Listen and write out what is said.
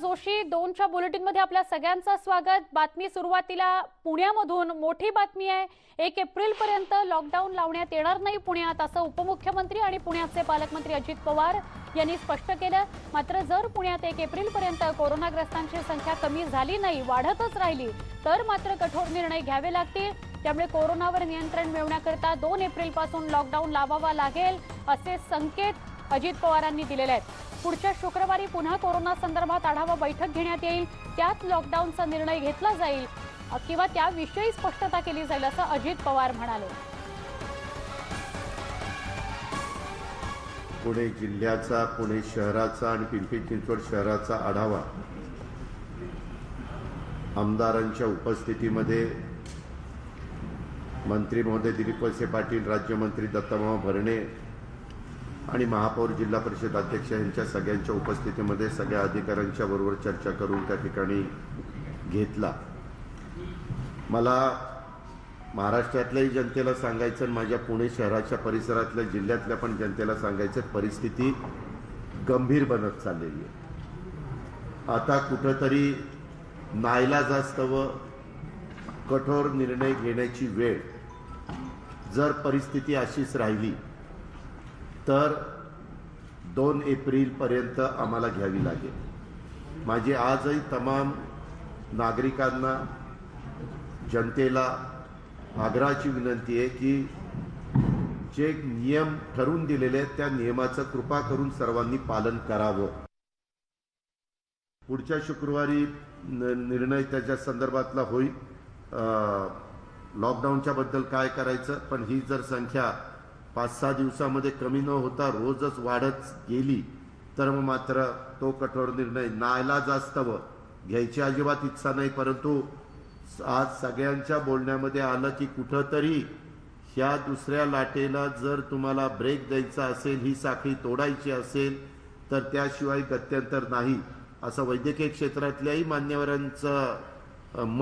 जोशी दोनच्या बुलेटिनमध्ये आपल्या सगळ्यांचं स्वागत. बातमी सुरुवातीला पुण्यामधून. मोठी बातमी आहे एक एप्रिल पर्यंत लॉकडाऊन लावण्यात येणार नाही पुण्यात असं उपमुख्यमंत्री आणि पुण्याचे पालकमंत्री अजित पवार यांनी स्पष्ट केलं. मात्र जर पुण्यात एक एप्रिल पर्यंत कोरोनाग्रस्तांची संख्या कमी झाली नाही वाढतच राहिली तर मात्र कठोर निर्णय घ्यावे लागतील. त्यामुळे कोरोनावर नियंत्रण मिळवण्याकरता दोन एप्रिलपासून लॉकडाऊन लावावा लागेल असे संकेत अजित पवारांनी दिलेले आहेत. पुढच्या शुक्रवारी पुन्हा कोरोना संदर्भात आढावा बैठक घेण्यात येईल. त्यात लॉकडाऊनचा निर्णय घेतला जाईल किंवा त्याविषयी स्पष्टता केली जाईल असं अजित पवार म्हणाले. पुणे जिल्ह्याचा पुणे शहराचा आणि पिंपरी चिंचवड शहराचा आढावा. आमदारांच्या उपस्थितीमध्ये मंत्री महोदय दिलीप वळसे पाटील राज्यमंत्री दत्तमा भरणे आणि महापौर जिल्हा परिषद अध्यक्ष यांच्या सगळ्यांच्या उपस्थितीमध्ये सगळ्या अधिकाऱ्यांच्या बरोबर चर्चा करून त्या ठिकाणी घेतला. मला महाराष्ट्रातल्याही जनतेला सांगायचं आणि माझ्या पुणे शहराच्या परिसरातल्या जिल्ह्यातल्या पण जनतेला सांगायचं परिस्थिती गंभीर बनत चाललेली आहे. आता कुठंतरी नाईलाजास्तव कठोर निर्णय घेण्याची वेळ. जर परिस्थिती अशीच राहिली तर दोन एप्रिलपर्यंत आम्हाला घ्यावी लागेल. माझी आजही तमाम नागरिकांना जनतेला आग्रहाची विनंती आहे की जे नियम ठरवून दिलेले आहेत त्या नियमाचं कृपा करून सर्वांनी पालन करावं. पुढच्या शुक्रवारी न- निर्णय त्याच्या संदर्भातला होईल. लॉकडाऊनच्या बद्दल काय करायचं पण ही जर संख्या पाच सहा दिवसामध्ये कमी न होता रोजच वाढत गेली तर मग मात्र तो कठोर निर्णय नायला जास्तव घ्यायची अजिबात इच्छा नाही. परंतु आज सगळ्यांच्या बोलण्यामध्ये आलं की कुठंतरी ह्या दुसऱ्या लाटेला जर तुम्हाला ब्रेक द्यायचा असेल ही साखळी तोडायची असेल तर त्याशिवाय गत्यंतर नाही. असं वैद्यकीय क्षेत्रातल्याही मान्यवरांचं मत